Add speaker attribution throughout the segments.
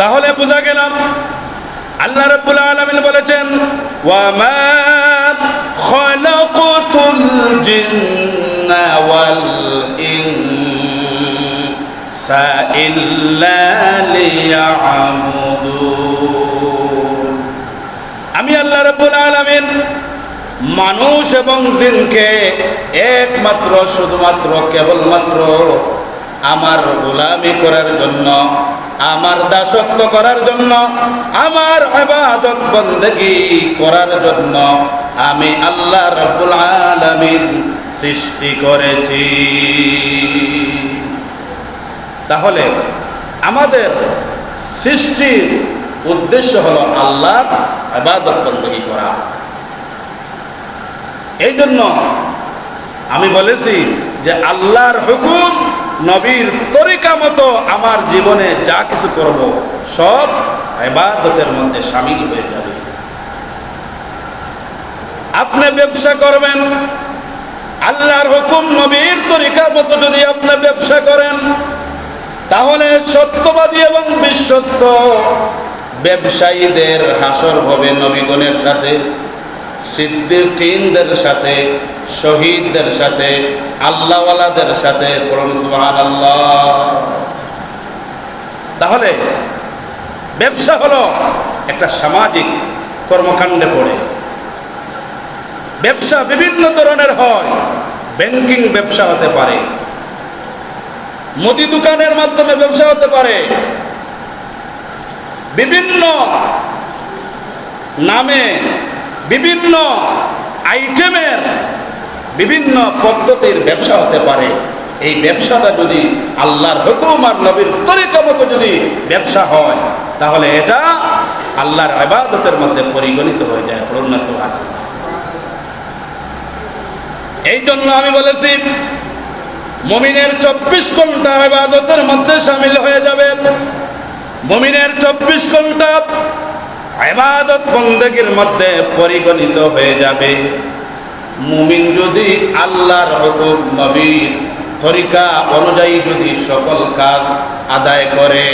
Speaker 1: তাহলে বোঝা গেলাম, আল্লাহ রাব্বুল আলামিন বলেছেন, ওয়া মা খালাকাতুল জিন্না ওয়াল ইনসা ইল্লা লিয়াবুদুন আমি আল্লাহ রাব্বুল আলামিন মানুষ এবং জিনকে একমাত্র, শুধুমাত্র, কেবলমাত্র আমার গোলামি করার জন্য আমার দাসত্ব করার জন্য, আমার ইবাদত বন্দেগী করার জন্য আমি আল্লাহ রাব্বুল আলামিন সৃষ্টি করেছি। তাহলে আমাদের সৃষ্টির উদ্দেশ্য হলো আল্লাহর ইবাদত বন্দেগী করা। এই জন্য আমি বলেছি যে আল্লাহর হুকুম নবীর তরিকা মতো আমার জীবনে যা কিছু করব, সব ইবাদতের মধ্যে সামিল হয়ে যাবে। আপনি ব্যবসা করবেন, আল্লাহর হুকুম নবীর তরিকা মতো যদি আপনি ব্যবসা করেন, তাহলে সত্যবাদী এবং বিশ্বস্ত ব্যবসায়ীদের হাসর হবে নবীগণের সাথে। সিদ্দিকদের সাথে, শহীদদের সাথে, আল্লাহওয়ালাদের সাথে সুবহানাল্লাহ। তাহলে ব্যবসা হলো একটা সামাজিক কর্মকাণ্ডে পড়ে। ব্যবসা বিভিন্ন ধরনের হয় ব্যাংকিং ব্যবসা হতে পারে, মুদি দোকানের মাধ্যমে ব্যবসা হতে পারে, বিভিন্ন নামে বিভিন্ন আইটেমের বিভিন্ন পদ্ধতির ব্যবসা হতে পারে। এই ব্যবসাটা যদি আল্লাহর হুকুম আর নবীর তরিকা মতো যদি ব্যবসা হয়, তাহলে এটা আল্লাহর আবাদতের মধ্যে পরিগণিত হয়ে যায়। পড়ুন না সুবহানাল্লাহ। এই জন্য আমি বলেছি, মমিনের চব্বিশ ঘণ্টা আবাদতের মধ্যে সামিল হয়ে যাবে মমিনের চব্বিশ ঘণ্টা ইবাদত বন্দেগীর মধ্যে পরিগণিত হয়ে যাবে। মুমিন যদি আল্লাহর হুকুম, নবীর তরিকা অনুযায়ী যদি সকল কাজ আদায় করে।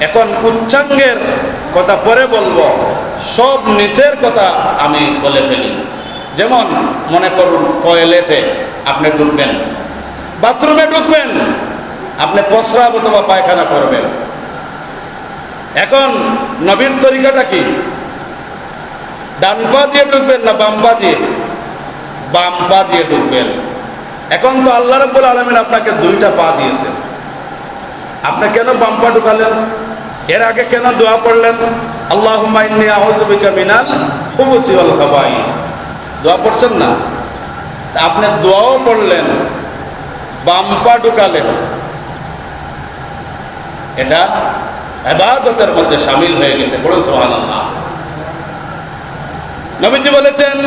Speaker 1: এখন উচ্চাঙ্গের কথা পরে বলব, সব নিচের কথা আমি বলে ফেলি। যেমন মনে করুন, টয়লেটে আপনি ঢুকবেন, বাথরুমে ঢুকবেন, আপনি প্রস্রাব অথবা পায়খানা করবেন। এখন নবীর তরিকাটা কি? ডান পা দিয়ে ঢুকবেন না বাম পা দিয়ে? বাম পা দিয়ে ঢুকবেন। এখন তো আল্লাহ রাব্বুল আলমিন আপনাকে দুইটা পা দিয়েছেন। আপনি কেন বাম পা ঢুকালেন? এর আগে কেন দোয়া পড়লেন? আল্লাহ মিনাল খুবুসি ওয়াল খাবাইস। দোয়া পড়ছেন না? আপনি দোয়াও পড়লেন, বাম পা ঢুকালেন। এটা এবাদতের মধ্যে সামিল হয়ে গেছে পড়ুন সোহান নবীজি বলেছেন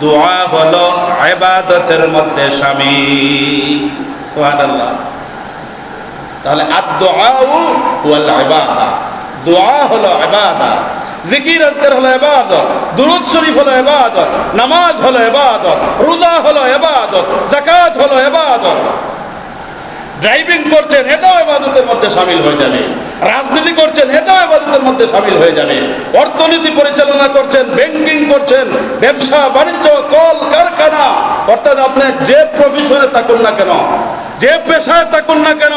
Speaker 1: দোয়া হল আবাদতের মধ্যে স্বামী সোহানাল্লাহ তাহলে আদ দোয়া দোয়া হলো আবাদা। জিকির আজকার হলো ইবাদত, দুরূদ শরীফ হলো ইবাদত, নামাজ হলো ইবাদত, রোজা হলো ইবাদত, যাকাত হলো ইবাদত। ড্রাইভিং করছেন এটাও ইবাদতের মধ্যে শামিল হয়ে যাবে। রাজনীতি করছেন এটাও ইবাদতের মধ্যে শামিল হয়ে যাবে। অর্থনীতি পরিচালনা করছেন ব্যাংকিং করছেন, ব্যবসা, বাণিজ্য, কল, কারখানা। অর্থাৎ আপনি যে প্রফেশনে থাকুন না কেন যে পেশায় থাকুন না কেন,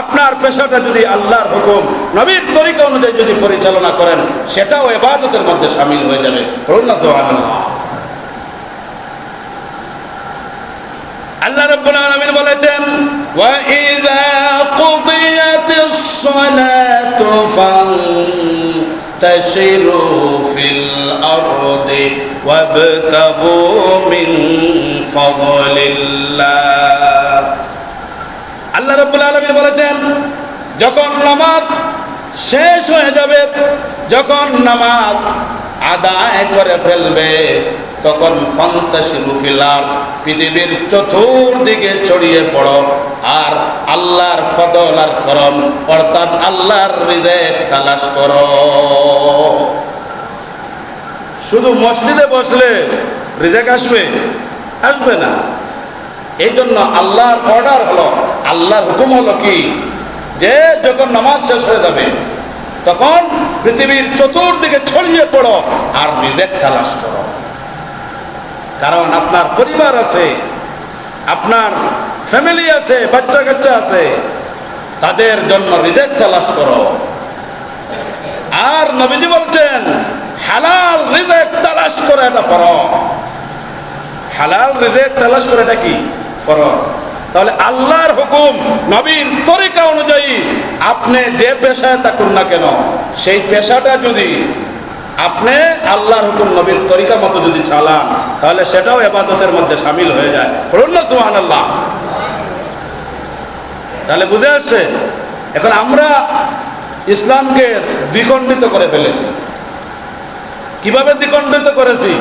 Speaker 1: আপনার পেশাটা যদি আল্লাহর হুকুম, নবীর তরিকা অনুযায়ী যদি পরিচালনা করেন, সেটাও ইবাদতের মধ্যে শামিল হয়ে যাবে। আল্লাহ রাব্বুল আলামিন বলেছেন আরদি ওয়াবতাগু মিন ফাদলিল্লাহ। আল্লাহ রাব্বুল আলামিন বলেছেন, যখন নামাজ শেষ হয়ে যাবে, যখন নামাজ আদায় করে ফেলবে, তখন ফন্তাসিরু ফিলার পৃথিবীর চতুর্দিকে ছড়িয়ে পড়ো। আর আল্লাহর ফদল আর করম, অর্থাৎ আল্লাহর হৃদয় তালাশ করো। শুধু মসজিদে বসলে রিজেক আসবে? আসবে না। এই জন্য আল্লাহর অর্ডার হলো আল্লাহর হুকুম হলো কি? যে যখন নামাজ শেষ হয়ে যাবে, তখন পৃথিবীর চতুর্দিকে ছড়িয়ে পড়ো আর রিজেক তালাশ করো। কারণ আপনার পরিবার আছে, আপনার ফ্যামিলি আছে বাচ্চা কাচ্চা আছে, তাদের জন্য রিজেক্ট তালাশ করো। আর নবীজি বলছেন, হালাল রিজেক্ট তালাশ করে এটা ফরজ। হালাল রিজেক্ট তালাশ করে এটা কি? ফরজ। তাহলে আল্লাহর হুকুম, নবীর তরিকা অনুযায়ী আপনি যে পেশায় থাকুন না কেন, সেই পেশাটা যদি আপনি আল্লাহর হুকুম, নবীর তরিকা মতো যদি চালান, তাহলে সেটাও এবাদতের মধ্যে সামিল হয়ে যায়। বলুন না সুহান আল্লাহ তাহলে বুঝে আসছে? এখন আমরা ইসলামকে দ্বিখণ্ডিত করে ফেলেছি। কীভাবে দ্বিখণ্ডিত করেছি?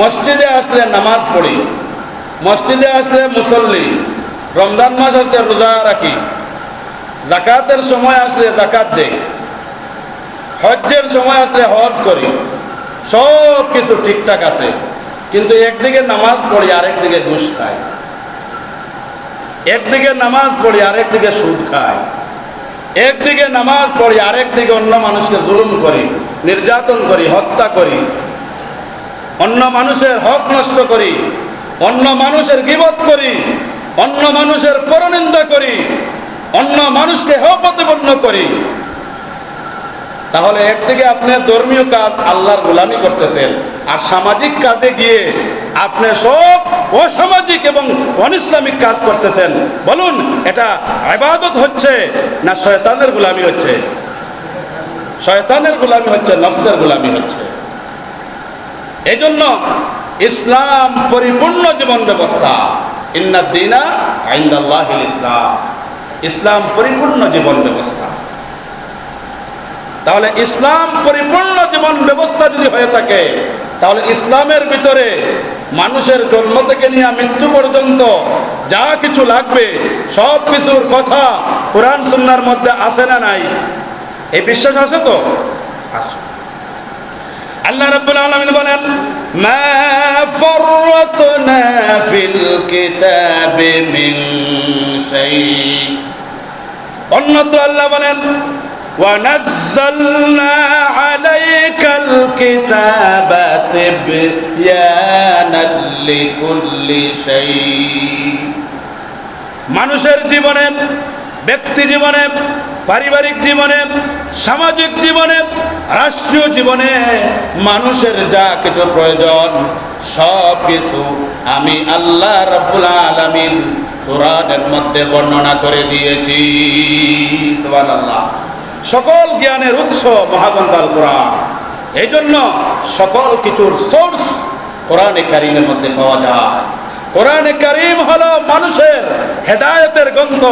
Speaker 1: মসজিদে আসলে নামাজ পড়ি, মসজিদে আসলে মুসল্লি রমজান মাস আসলে রোজা রাখি। জাকাতের সময় আসলে জাকাত দেই। হজ্জের সময় আসলে হজ করি। সব কিছু ঠিকঠাক আছে। কিন্তু একদিকে নামাজ পড়ি, আরেকদিকে ঘুষ খাই। একদিকে নামাজ পড়ি, আরেকদিকে সুদ খাই। একদিকে নামাজ পড়ি, আরেকদিকে অন্য মানুষকে জুলুম করি, নির্যাতন করি, হত্যা করি। অন্য মানুষের হক নষ্ট করি, অন্য মানুষের গিবত করি। অন্য মানুষের পরনিন্দা করি, অন্য মানুষকে হক প্রতিপন্ন করি। তাহলে একদিকে আপনি ধর্মীয় কাজ আল্লাহর গোলামি করতেছেন। আর সামাজিক কাজে গিয়ে আপনি সব অসামাজিক এবং অনিসলামিক কাজ করতেছেন। বলুন, এটা আবাদত হচ্ছে না শয়তানের গোলামি হচ্ছে? শয়তানের গোলামি হচ্ছে, নফসের গোলামি হচ্ছে। এই জন্য ইসলাম পরিপূর্ণ জীবন ব্যবস্থা। ইন্না দিনা আইন্দাল্লাহ ইসলাম। ইসলাম পরিপূর্ণ জীবন ব্যবস্থা। তাহলে ইসলাম পরিপূর্ণ জীবন ব্যবস্থা যদি হয়ে থাকে, তাহলে ইসলামের ভিতরে মানুষের জন্ম থেকে নিয়ে মৃত্যু পর্যন্ত যা কিছু লাগবে, সব কিছুর কথা কোরআন সুন্নার মধ্যে আসে না নাই? এই বিশ্বাস আছে তো? আছে। আল্লাহ রাব্বুল আলামিন বলেন মা ফাররাতনা ফিল কিতাবি মিন শাই অন্যত্র আল্লাহ বলেন ونزلنا عليك الكتاب تبيانا لكل شيء মানুষের জীবনে ব্যক্তি জীবনে পারিবারিক জীবনে সামাজিক জীবনে, রাষ্ট্রীয় জীবনে মানুষের যা কিছু প্রয়োজন, সব কিছু আমি আল্লাহ রাব্বুল আলামিন কোরআনের মধ্যে বর্ণনা করে দিয়েছি। সুবহানাল্লাহ। সকল জ্ঞানের উৎস মহাগ্রন্থাল কোরআন এই জন্য সকল কিছুর সোর্স কোরআনে কারিমের মধ্যে পাওয়া যায়। কোরআনে কারিম হলো মানুষের হেদায়েতের গ্রন্থ।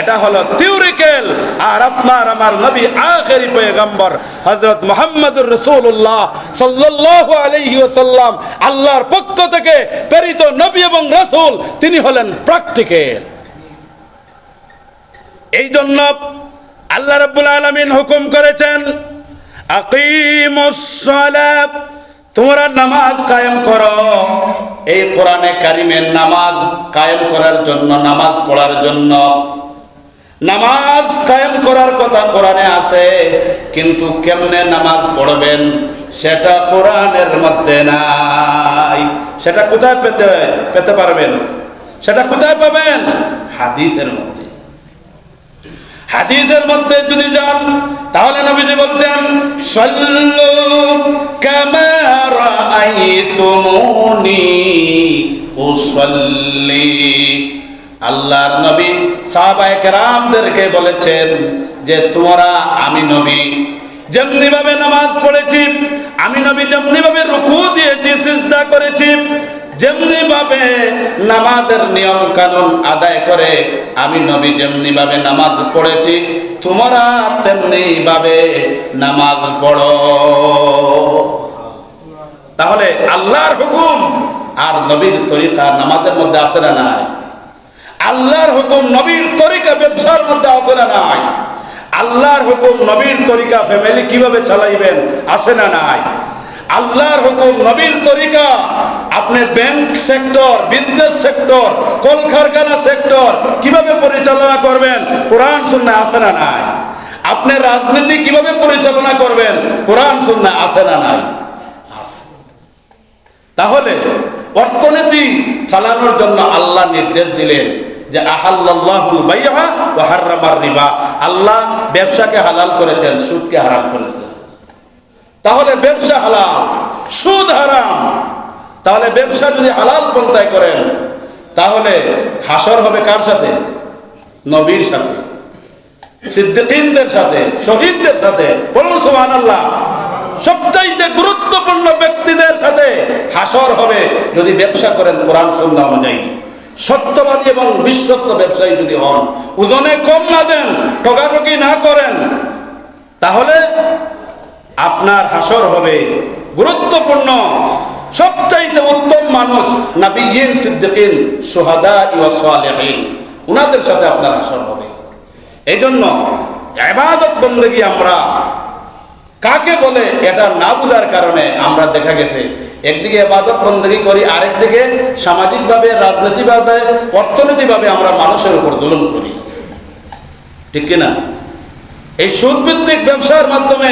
Speaker 1: এটা হলো থিওরিক্যাল আর আপনার আমার নবী আখেরি পয়গম্বর, হযরত মুহাম্মদুর রাসূলুল্লাহ সাল্লাল্লাহু আলাইহি ওয়াসাল্লাম, আল্লাহর পক্ষ থেকে প্রেরিত নবী এবং রাসূল, তিনি হলেন প্র্যাকটিক্যাল এই জন্য আল্লাহ রাব্বুল আলামিন হুকুম করেছেন, আকিমুস সালাত, তোমরা নামাজ কায়েম করো। এই কোরআনে কারিমের নামাজ কায়েম করার জন্য, নামাজ পড়ার জন্য। নামাজ কায়েম করার কথা কোরআনে আছে, কিন্তু কেমনে নামাজ পড়বেন সেটা কোরআনের মধ্যে নাই। সেটা কোথায় পেতে পেতে পারবেন? সেটা কোথায় পাবেন? হাদিসের মধ্যে। হাদিসের মধ্যে যদি যান, তাহলে নবীজি বলছেন, সাল্লু কামা রাআইতুমুনি উসাল্লি। আল্লাহর নবী সাহাবায়ে কেরামদেরকে বলেছেন যে, তোমরা আমি নবী যেমনি ভাবে নামাজ পড়েছি, আমি নবী যেমনি ভাবে রুকু দিয়েছি, সিজদা করেছি যেমনি ভাবে নামাজের নিয়ম কানুন আদায় করে আমি নবী যেমনি ভাবে নামাজ পড়েছি, তোমরা তেমনি ভাবে নামাজ পড়ো। তাহলে আল্লাহর হুকুম আর নবীর তরিকা নামাজের মধ্যে আছে না নাই? আল্লাহর হুকুম নবীর তরিকা ব্যবসার মধ্যে আছে না নাই? আল্লাহর হুকুম নবীর তরিকা ফ্যামিলি কীভাবে চালাইবেন আছে না নাই? আল্লাহর হুকুম নবীর তরিকা আপনি ব্যাংক সেক্টর বিজনেস সেক্টর কলকারখানা সেক্টর কীভাবে পরিচালনা করবেন? কোরআন শুননা আছে না নাই? আপনি রাজনীতি কীভাবে পরিচালনা করবেন? কোরআন শুননা আছে না নাই? তাহলে অর্থনীতি চালানোর জন্য আল্লাহ নির্দেশ দিলেন যে রিবা। আল্লাহ ব্যবসাকে হালাল করেছেন, সুদকে হারাম করেছেন। তাহলে ব্যবসা হালাল, সুদ হারাম। তাহলে ব্যবসা যদি হালাল পন্থায় করেন, তাহলে হাসর হবে কার সাথে? নবীর সাথে। সিদ্দিকীনদের সাথে, শহীদদের সাথে। বলুন সুবহানাল্লাহ। সবচাইতে গুরুত্বপূর্ণ ব্যক্তিদের সাথে হাসর হবে যদি ব্যবসা করেন কোরআন, সুন্নাহ অনুযায়ী সত্যবাদী এবং বিশ্বস্ত ব্যবসায়ী যদি হন, ওজনে কম না দেন ঠকাঠকি না করেন, তাহলে আপনার হাসর হবে গুরুত্বপূর্ণ, সবচাইতে উত্তম মানুষ নাবিয়িন সিদ্দিকিন সুহাদা ওয়া সালেহিন। উনাদের সাথে আপনার হাসর হবে। এই জন্য ইবাদত বন্দেগী আমরা কাকে বলে এটা না বুঝার কারণে আমরা দেখা গেছে, একদিকে ইবাদত বন্দেগী করি, আরেকদিকে সামাজিকভাবে, রাজনৈতিকভাবে, অর্থনৈতিকভাবে আমরা মানুষের উপর জুলুম করি। ঠিক কিনা? এই সুদভিত্তিক ব্যবসার মাধ্যমে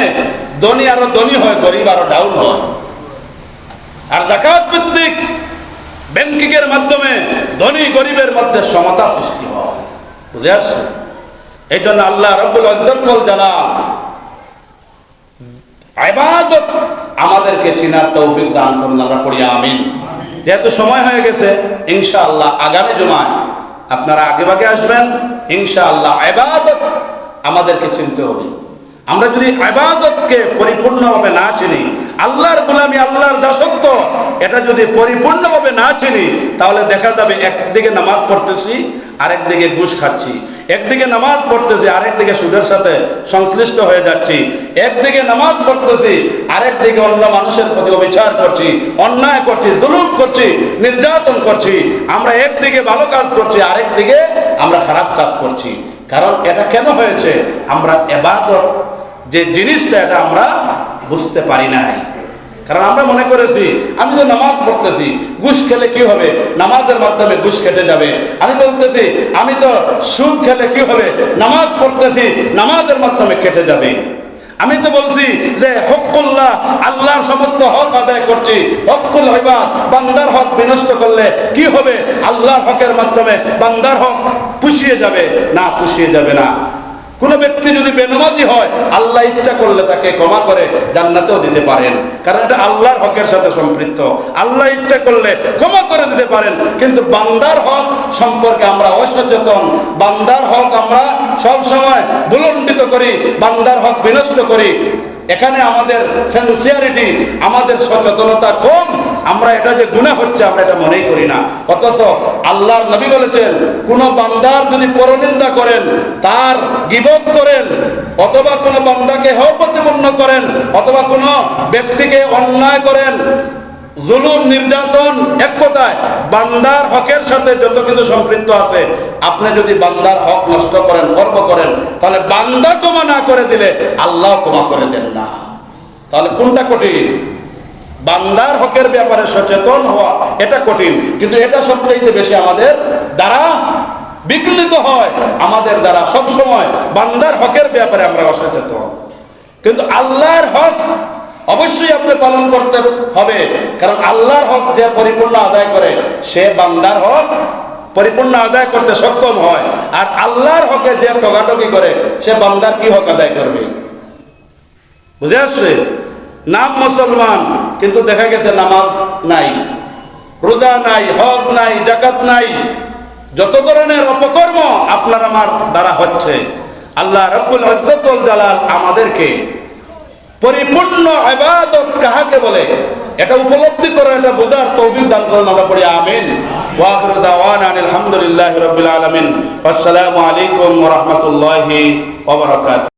Speaker 1: ধনী আরও ধনী হয়, গরিব আরও ডাউন হয়। আর জাকাত ভিত্তিক ব্যাংকিং এর মাধ্যমে ধনী গরিবের মধ্যে সমতা সৃষ্টি হয়। বুঝে আসছে এই জন্য আল্লাহ রব্বুল ইজ্জতুল জালাল ইবাদত আমাদেরকে চিনার তৌফিক দান করুন, আমরা পড়ি, আমিন। যেহেতু সময় হয়ে গেছে, ইনশাআল্লাহ আগামী জুমায় আপনারা আগে ভাগে আসবেন, ইনশাআল্লাহ ইবাদত আমাদেরকে চিনতে হবে। আমরা যদি ইবাদতকে পরিপূর্ণভাবে না চিনি, আল্লাহর গোলামি, আল্লাহর দাসত্ব, এটা যদি পরিপূর্ণভাবে না চিনি, তাহলে দেখা যাবে একদিকে নামাজ পড়তেছি, আরেকদিকে ঘুষ খাচ্ছি। একদিকে নামাজ পড়তেছি, আরেকদিকে সুদের সাথে সংশ্লিষ্ট হয়ে যাচ্ছি। একদিকে নামাজ পড়তেছি, আরেকদিকে অন্য মানুষের প্রতি অবিচার করছি, অন্যায় করছি, জুলুম করছি, নির্যাতন করছি। আমরা একদিকে ভালো কাজ করছি, আরেকদিকে আমরা খারাপ কাজ করছি। কারণ এটা কেন হয়েছে? আমরা এবাদত, যে জিনিসটা এটা আমরা বুঝতে পারি নাই। কারণ আমরা মনে করেছি, আমি তো নামাজ পড়তেছি, ঘুষ খেলে কি হবে? নামাজের মাধ্যমে ঘুষ কেটে যাবে। আমি বলতেছি, আমি তো সুদ খেলে কি হবে? নামাজ পড়তেছি, নামাজের মাধ্যমে কেটে যাবে। আমি তো বলছি যে হকুল্লাহ, আল্লাহর সমস্ত হক আদায় করছি। হকুল হইবা বান্দার হক বিনষ্ট করলে কি হবে? আল্লাহর হকের মাধ্যমে বান্দার হক পুষিয়ে যাবে। না, পুষিয়ে যাবে না। কোন ব্যক্তি যদি বেনামাজি হয়, আল্লাহ ইচ্ছা করলে তাকে ক্ষমা করে, জান্নাতেও দিতে পারেন। কারণ এটা আল্লাহর হকের সাথে সম্পৃক্ত। আল্লাহ ইচ্ছা করলে ক্ষমা করে দিতে পারেন। কিন্তু বান্দার হক সম্পর্কে আমরা অসচেতন। বান্দার হক আমরা সব সময় বুলন্ডিত করি, বান্দার হক বিনষ্ট করি। এখানে আমাদের সেন্সিয়ারিটি আমাদের সচেতনতা কম। আমরা এটা যে গুণা হচ্ছে, আমরা এটা মনেই করি না। অথচ আল্লাহ নবী বলেছেন, কোন বান্দার যদি পরনিন্দা করেন, তার গিবত করেন, অথবা কোন বান্দাকে হক প্রতিপন্ন করেন, অথবা কোন ব্যক্তিকে অন্যায় করেন, জুলুম, নির্যাতন এক কথায় বান্দার হকের সাথে যত কিছু সম্পৃক্ত আছে, আপনি যদি বান্দার হক নষ্ট করেন খর্ব করেন, তাহলে বান্দা ক্ষমা না করে দিলে আল্লাহ ক্ষমা করে দেন না। তাহলে কোনটা কঠিন? বান্দার হকের ব্যাপারে সচেতন হওয়া, এটা কঠিন। কিন্তু এটা সবচেয়ে বেশি আমাদের দ্বারা বিঘ্নিত হয়, আমাদের দ্বারা সব সময় বান্দার হকের ব্যাপারে আমরা অসচেতন। কিন্তু আল্লাহর হক অবশ্যই আপনি পালন করতে হবে, কারণ আল্লাহর হক যে পরিপূর্ণ আদায় করে, সে বান্দার হক পরিপূর্ণ আদায় করতে সক্ষম হয়। আর আল্লাহর হকে যে টগাটকি করে, সে বান্দার কি হক আদায় করবে? বুঝে আসছে? নাম মুসলমান কিন্তু দেখা গেছে নামাজ নাই, রোজা নাই, হজ নাই জাকাত নাই। যত ধরনের অপকর্ম আপনার আমার দ্বারা হচ্ছে, আল্লাহ রব্বুল ইজ্জতুল জালাল আমাদেরকে পরিপূর্ণ ইবাদত কাহাকে বলে, এটা উপলব্ধি করে এটা বোঝার তৌফিক দান করুন আমরা পড়ি, আমিন। ওয়া আখিরু দাওয়ানা আলহামদুলিল্লাহি রাব্বিল আলামিন। আসসালামু আলাইকুম ওয়া রাহমাতুল্লাহি ওয়া বারাকাতুহু।